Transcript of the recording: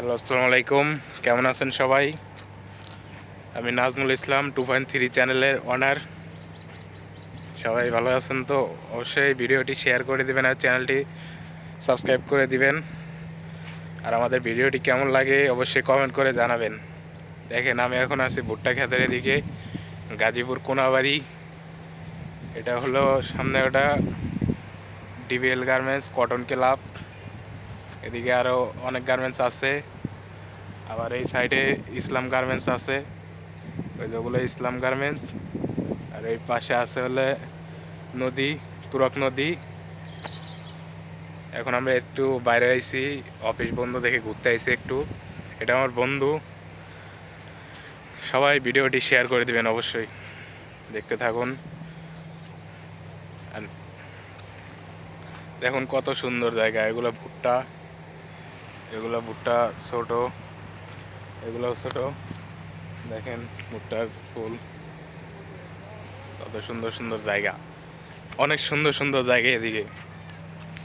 Hello, আসসালামু আলাইকুম। কেমন আছেন সবাই? আমি Nazmul Islam, two point three চ্যানেলের অনার সবাই ভালো আছেন তো? অবশ্যই ভিডিওটি শেয়ার করে দিবেন আর চ্যানেলটি সাবস্ক্রাইব করে দিবেন। আর আমাদের ভিডিওটি কেমন লাগে অবশ্যই কমেন্ট করে জানাবেন। দেখেন, আমি এখন আছি ভুট্টা ক্ষেতের দিকে গাজীপুর কোনাবাড়ি। এটা হলো সামনে ওটা ডিবিএল গার্মেন্টস কটন ক্লাব এদিকে আরও অনেক গার্মেন্টস আছে। আবার এই সাইডে ইসলাম গার্মেন্টস আছে। ওই যেগুলো ইসলাম গার্মেন্টস আর এই পাশে আছে হলে নদী, তুরক নদী। এখন আমরা একটু বাইরে আইছি অফিস বন্ধু দেখে ঘুরতে আইছি একটু। এটা আমার বন্ধু। সবাই ভিডিওটি শেয়ার করে দিবেন অবশ্যই। দেখতে থাকুন। আর দেখুন কত সুন্দর জায়গা, এগুলো ভুট্টা। এগুলো ভুট্টা ছোট এগুলো ছোট। দেখেন ভুট্টার ফুল, কত সুন্দর সুন্দর জায়গা। অনেক সুন্দর সুন্দর জায়গা এদিকে।